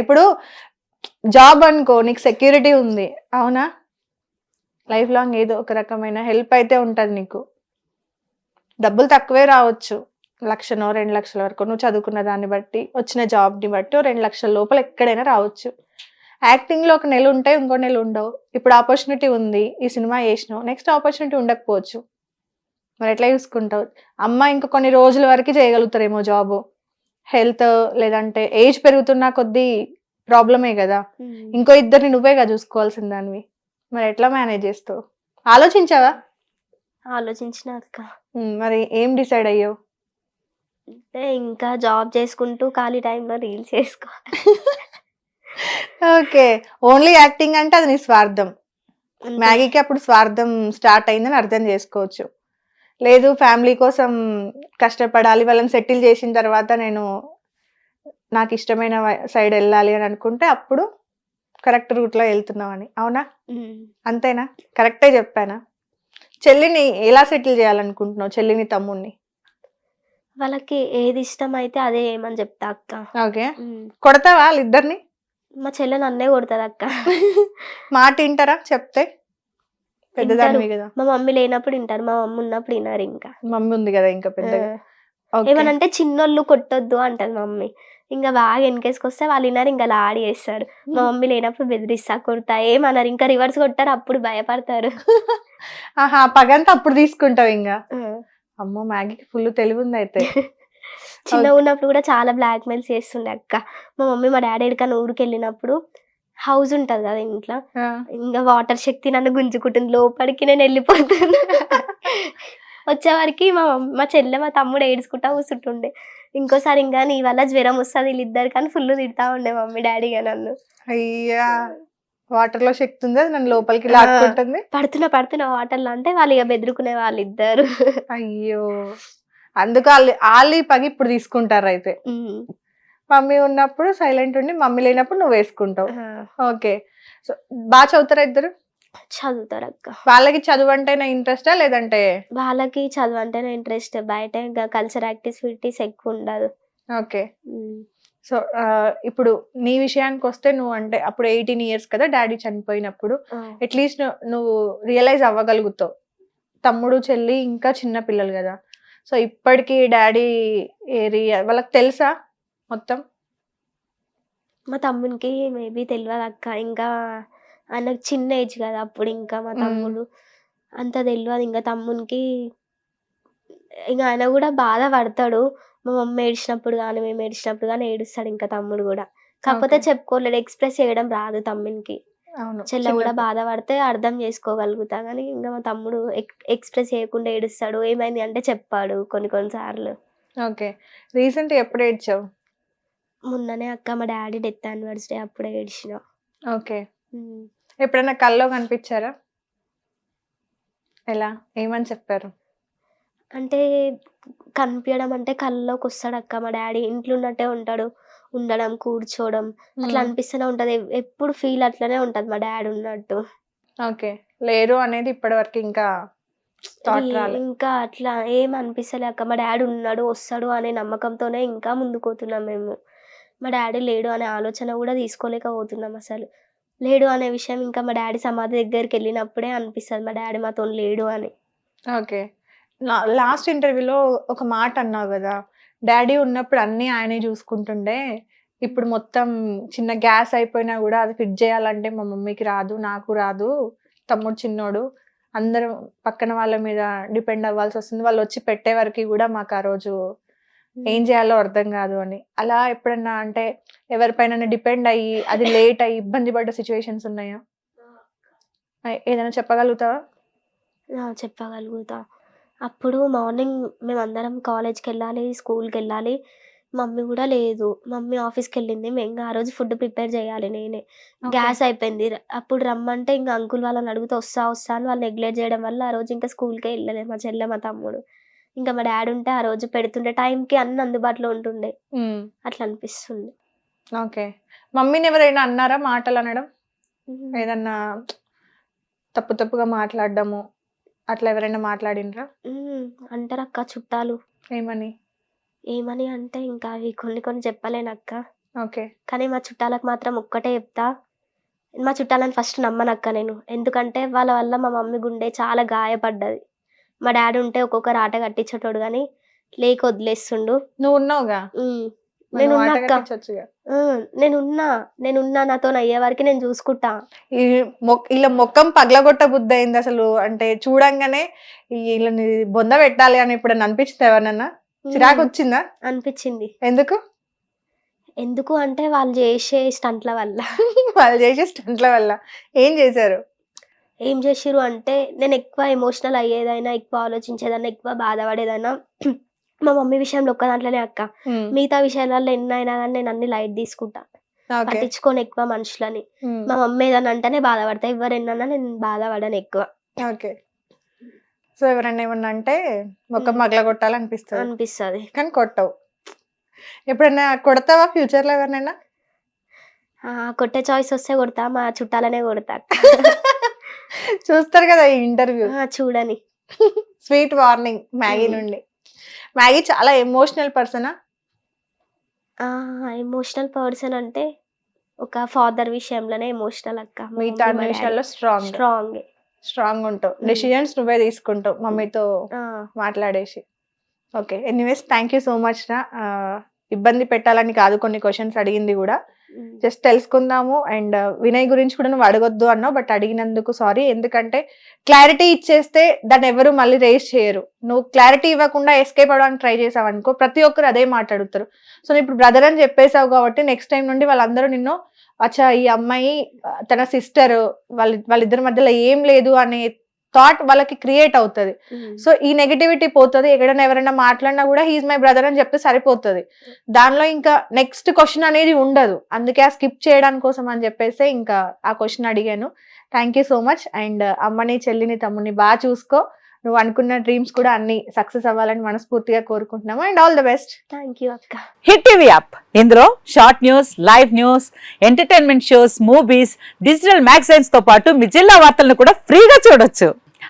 ఇప్పుడు జాబ్ అనుకో నీకు సెక్యూరిటీ ఉంది. అవునా? లైఫ్ లాంగ్ ఏదో ఒక రకమైన హెల్ప్ అయితే ఉంటుంది నీకు. డబ్బులు తక్కువే రావచ్చు. లక్షనో రెండు లక్షల వరకు నువ్వు చదువుకున్న దాన్ని బట్టి వచ్చిన జాబ్ని బట్టి రెండు లక్షల లోపల ఎక్కడైనా రావచ్చు. యాక్టింగ్లో ఒక నెల ఉంటాయి ఇంకో నెల ఉండవు. ఇప్పుడు ఆపర్చునిటీ ఉంది ఈ సినిమా చేసినావు నెక్స్ట్ ఆపర్చునిటీ ఉండకపోవచ్చు. మరి ఎట్లా చూసుకుంటావు? అమ్మ ఇంకా కొన్ని రోజుల వరకు చేయగలుగుతారేమో జాబు హెల్త్ లేదంటే ఏజ్ పెరుగుతున్న కొద్దీ ప్రాబ్లమే కదా. ఇంకో ఇద్దరిని నువ్వే కదా చూసుకోవాల్సిన దానివి. మరి ఎట్లా మేనేజ్ చేస్తావు? ఆలోచించావా? ఆలోచించిన అక్క. మరి ఏం డిసైడ్ అయ్యావు? అంటే ఇంకా జాబ్ చేసుకుంటూ ఖాళీ టైంలో రీల్స్ చేసుకో. ఓకే. ఓన్లీ యాక్టింగ్ అంటే అది నీ స్వార్థం. మ్యాగీకి అప్పుడు స్వార్థం స్టార్ట్ అయిందని అర్థం చేసుకోవచ్చు. లేదు ఫ్యామిలీ కోసం కష్టపడాలి వాళ్ళని సెటిల్ చేసిన తర్వాత నేను నాకు ఇష్టమైన సైడ్ వెళ్ళాలి అని అనుకుంటే అప్పుడు కరెక్ట్ రూట్లో వెళ్తున్నావని అవునా. అంతేనా? కరెక్టే చెప్పానా? చెల్లిని ఎలా సెటిల్ చేయాలనుకుంటున్నావు చెల్లిని తమ్ముడిని వాళ్ళకి ఏది ఇష్టం అయితే అదే ఏమని చెప్తా అక్క. ఓకే. కొడతావా వాళ్ళిద్దరిని? మా చెల్లె నన్నే కొడుతుంది అక్క. మాట వింటారా? చెప్తే? కదా. మా మమ్మీ లేనప్పుడు వింటారు. మా మమ్మీ ఉన్నప్పుడు వినరు ఇంకా. మమ్మీ ఉంది కదా ఇంకా పెద్దగా. ఏమనంటే చిన్నోళ్ళు కొట్టొద్దు అంటది మా మమ్మీ. ఇంకా బాగా వెనకేసుకొస్తే వాళ్ళు వినరు ఇంకా అలా ఆడి చేస్తారు మా మమ్మీ లేనప్పుడు బెదిరిస్తా కొడతా ఏమన్నారు ఇంకా రివర్స్ కొట్టారు అప్పుడు భయపడతారు. ఆహా పగంతా అప్పుడు తీసుకుంటావు ఇంకా? అమ్మో మ్యాగీకి ఫుల్ తెలివి ఉంది అయితే చిన్నగా ఉన్నప్పుడు కూడా చాలా బ్లాక్ మెయిల్స్ చేస్తుండే అక్క. మా మమ్మీ మా డాడీ ఎక్కడికైనా ఊరికి వెళ్ళినప్పుడు హౌస్ ఉంటది కదా ఇంట్లో. ఇంకా వాటర్ శక్తి నన్ను గుంజుకుంటుంది. లోపలికి నేను వెళ్ళిపోతున్నా. వచ్చేవారికి మా మా చెల్లె మా తమ్ముడు ఏడ్చుకుంటా కూర్చుంటుండే ఇంకోసారి ఇంకా నీ వల్ల జ్వరం వస్తుంది వీళ్ళిద్దరు కానీ ఫుల్ తిడతా ఉండే మమ్మీ డాడీగా నన్ను. అయ్యా వాటర్లో శక్తి ఉంది నన్ను లోపలికి లాక్కుంటుంది. పడుతున్నా పడుతున్నా వాటర్లో అంటే వాళ్ళు ఇక బెదిరుకునే వాళ్ళు ఇద్దరు అయ్యో అందుకు వాళ్ళు వాళ్ళు పగి ఇప్పుడు తీసుకుంటారు అయితే. మమ్మీ ఉన్నప్పుడు సైలెంట్ ఉండి మమ్మీ లేనప్పుడు నువ్వు వేసుకుంటావు. ఓకే. సో బాగా చదువుతారా ఇద్దరు? చదువుతారు అక్క. వాళ్ళకి చదువు అంటేనే ఇంట్రెస్టా లేదంటే? వాళ్ళకి చదువు అంటేనే ఇంట్రెస్ట్. బయట ఇంకా కల్చర్ యాక్టివిటీస్ ఎక్కువ ఉండదు. ఓకే. సో ఇప్పుడు నీ విషయానికి వస్తే నువ్వు అంటే అప్పుడు ఎయిటీన్ ఇయర్స్ కదా డాడీ చనిపోయినప్పుడు అట్లీస్ట్ నువ్వు రియలైజ్ అవ్వగలుగుతావు. తమ్ముడు చెల్లి ఇంకా చిన్న పిల్లలు కదా. సో ఇప్పటికి డాడీ ఏరియా వాళ్ళకి తెలుసా? మొత్తం? మా తమ్మునికి మేబీ తెలియదు అక్క. ఇంకా ఆయనకు చిన్న ఏజ్ కదా అప్పుడు ఇంకా మా మ్మ్. తమ్ముడు. అంత తెలియదు ఇంకా తమ్మునికి ఇంకా ఆయన కూడా బాధ పడతాడు మా మమ్మీ ఏడిచినప్పుడు కానీ మేము ఏడిచినప్పుడు కానీ ఏడుస్తాడు ఇంకా తమ్ముడు కూడా. కాకపోతే. చెప్పుకోలేడు. ఎక్స్ప్రెస్ చేయడం రాదు తమ్మునికి. చెల్లె కూడా బాధపడితే అర్థం చేసుకోగలుగుతా. కానీ ఇంకా మా తమ్ముడు ఎక్స్ప్రెస్ చేయకుండా ఏడుస్తాడు. ఏమైంది అంటే చెప్పాడు కొన్ని కొన్నిసార్లు ఓకే. రీసెంట్ ఎప్పుడు ఏడ్చావు? మొన్ననే అక్క మా డాడీ డెత్ యానివర్సరీ అప్పుడే ఏడిచిన. ఓకే. ఎప్పుడైనా కల్లో కనిపించారా? ఎలా? ఏమని చెప్పారు? అంటే కనిపించడం అంటే కళ్ళలోకి వస్తాడు అక్క మా డాడీ. ఇంట్లో ఉన్నట్టే ఉంటాడు. ఉండడం కూర్చోవడం అట్లా అనిపిస్తూనే ఉంటది. ఎప్పుడు ఫీల్ అట్లనే ఉంటది మా డాడీ ఉన్నట్టు. ఓకే. లేరు అనేది ఇప్పటి వరకు ఇంకా ఇంకా అట్లా ఏం అనిపిస్తలే అక్క. మా డాడీ ఉన్నాడు వస్తాడు అనే నమ్మకంతోనే ఇంకా ముందుకు పోతున్నాం మేము. మా డాడీ లేడు అనే ఆలోచన కూడా తీసుకోలేకపోతున్నాం అసలు. లేడు అనే విషయం ఇంకా మా డాడీ సమాధి దగ్గరికి వెళ్ళినప్పుడే అనిపిస్తుంది మా డాడీ మాతో లేడు అని. ఓకే. లాస్ట్ ఇంటర్వ్యూలో ఒక మాట అన్నావు కదా డాడీ ఉన్నప్పుడు అన్నీ ఆయనే చూసుకుంటుండే ఇప్పుడు మొత్తం చిన్న గ్యాస్ అయిపోయినా కూడా అది ఫిట్ చేయాలంటే మా మమ్మీకి రాదు నాకు రాదు తమ్ముడు చిన్నోడు అందరం పక్కన వాళ్ళ మీద డిపెండ్ అవ్వాల్సి వస్తుంది వాళ్ళు వచ్చి పెట్టే వరకు కూడా మాకు ఆ రోజు ఏం చేయాలో అర్థం కాదు అని. అలా ఎప్పుడన్నా అంటే ఎవరిపైన డిపెండ్ అయ్యి అది లేట్ అయ్యి ఇబ్బంది పడ్డ సిచ్యువేషన్స్ ఉన్నాయా? ఏదైనా చెప్పగలుగుతావా? చెప్పగలుగుతా. అప్పుడు మార్నింగ్ మేమందరం కాలేజ్కి వెళ్ళాలి స్కూల్కి వెళ్ళాలి మమ్మీ కూడా లేదు. మమ్మీ ఆఫీస్కి వెళ్ళింది మేము ఇంకా ఆ రోజు ఫుడ్ ప్రిపేర్ చేయాలి నేనే. గ్యాస్ అయిపోయింది. అప్పుడు రమ్మంటే ఇంకా అంకుల్ వాళ్ళని అడిగితే వస్తా వస్తా అని వాళ్ళు నెగ్లెక్ట్ చేయడం వల్ల ఆ రోజు ఇంకా స్కూల్కే వెళ్ళలేదు మా చెల్లె మా తమ్ముడు. ఇంకా మా డాడీ ఉంటే ఆ రోజు పెడుతుండే టైంకి అన్ని అందుబాటులో ఉంటుండే. అట్లా అనిపిస్తుంది. ఓకే. మమ్మీని ఎవరైనా అన్నారా మాటలు అనడం? ఏదన్నా తప్పు తప్పుగా మాట్లాడడము అట్లా ఎవరైనా మాట్లాడినరా అంటారు అక్క చుట్టాలు. ఏమని? ఏమని అంటే ఇంకా అవి కొన్ని కొన్ని చెప్పలేనక్క ఓకే. కానీ మా చుట్టాలకు మాత్రం ఒక్కటే చెప్తా. మా చుట్టాలని ఫస్ట్ నమ్మనక్క నేను. ఎందుకంటే వాళ్ళ వల్ల మా మమ్మీ గుండె చాలా గాయపడ్డది. మా డాడీ ఉంటే ఒక్కొక్కరు ఆట కట్టించేటోడు కానీ లేక వదిలేస్తుండు. నువ్వు ఉన్నావుగా? నేను. నేనున్నా నేనున్నా నాతో అయ్యే వరకు నేను చూసుకుంటా. ఇలా మొక్కం పగలగొట్ట బుద్ధి అయింది అసలు. అంటే చూడంగానే వీళ్ళని బొంద పెట్టాలి అని ఇప్పుడు అనిపించింది ఎవరినన్నా? చిరాకు. వచ్చిందా? అనిపించింది. ఎందుకు? ఎందుకు అంటే వాళ్ళు చేసే స్టంట్ల వల్ల. వాళ్ళు చేసే స్టంట్ల వల్ల. ఏం చేశారు? ఏం చేసిరు అంటే నేను ఎక్కువ ఎమోషనల్ అయ్యేదైనా ఎక్కువ ఆలోచించేదైనా ఎక్కువ బాధపడేదైనా మా మమ్మీ విషయంలో ఒక్క దాంట్లోనే అక్క. మిగతా విషయాలలో ఎన్నైనా కానీ నేను అన్ని లైట్ తీసుకుంటా. పట్టించుకోను ఎక్కువ మనుషులని. మా మమ్మీ ఏదన్నా అంటేనే బాధపడతా. ఎవరెన్నా నేను బాధపడను ఎక్కువ. ఓకే. సో ఎవరైనా ఏమన్నా అంటే ఉమ్. మగల కొట్టాలనిపిస్తుంది. అనిపిస్తుంది. కానీ కొట్టవు. ఎప్పుడైనా కొడతావా ఫ్యూచర్లో ఎవరినైనా కొట్టే చాయిస్ వస్తే కొడతా. మా చుట్టాలనే కొడతా. చూస్తారు కదా ఈ ఇంటర్వ్యూ. చూడని. Sweet warning Maggie. నుండి. మ్యాగీ చాలా ఎమోషనల్ పర్సనా ఎమోషనల్ పర్సన్ అంటే ఒక ఫాదర్ విషయంలోనే ఎమోషనల్ అక్క. మిగతా విషయాల్లో స్ట్రాంగ్ స్ట్రాంగ్ స్ట్రాంగ్ ఉంటావు. డెసిజన్స్ నువ్వే తీసుకుంటావు మమ్మీతో మాట్లాడేసి. Okay anyways thank you so much రా. ఇబ్బంది పెట్టాలని కాదు కొన్ని క్వశ్చన్స్ అడిగింది కూడా. జస్ట్ తెలుసుకుందాము. అండ్ uh, వినయ్ గురించి కూడా నువ్వు అడగొద్దు అన్నావు బట్ అడిగినందుకు సారీ. ఎందుకంటే క్లారిటీ ఇచ్చేస్తే దాన్ని ఎవరు మళ్ళీ రేస్ చేయరు. నువ్వు క్లారిటీ ఇవ్వకుండా ఎస్కేప్ అవ్వడానికి ట్రై చేసావు అనుకో ప్రతి ఒక్కరు అదే మాట్లాడుతారు సో ఇప్పుడు బ్రదర్ అని చెప్పేసావు కాబట్టి నెక్స్ట్ టైం నుండి వాళ్ళందరూ నిన్ను అచ్చా ఈ అమ్మాయి తన సిస్టర్ వాళ్ళ వాళ్ళిద్దరి మధ్యలో ఏం లేదు అనే థాట్ వాళ్ళకి క్రియేట్ అవుతుంది. సో ఈ నెగటివిటీ పోతుంది. ఎక్కడైనా ఎవరైనా మాట్లాడినా కూడా హీజ్ మై బ్రదర్ అని చెప్తే సరిపోతుంది. దానిలో ఇంకా నెక్స్ట్ క్వశ్చన్ అనేది ఉండదు. అందుకే ఆ స్కిప్ చేయడానికి కోసం అని చెప్పేసి ఇంకా ఆ క్వశ్చన్ అడిగాను. Thank you so much and అమ్మని చెల్లిని తమ్ముని బాగా చూసుకో. నువ్వు అనుకున్న డ్రీమ్స్ కూడా అన్ని సక్సెస్ అవ్వాలని మనస్ఫూర్తిగా కోరుకుంటున్నాము. And all the best thank you అక్క. హిట్ టీవీ యాప్ ఇందులో short news live news entertainment shows movies digital మ్యాగజైన్స్తో పాటు మీ జిల్లా వార్తలను కూడా ఫ్రీగా చూడొచ్చు.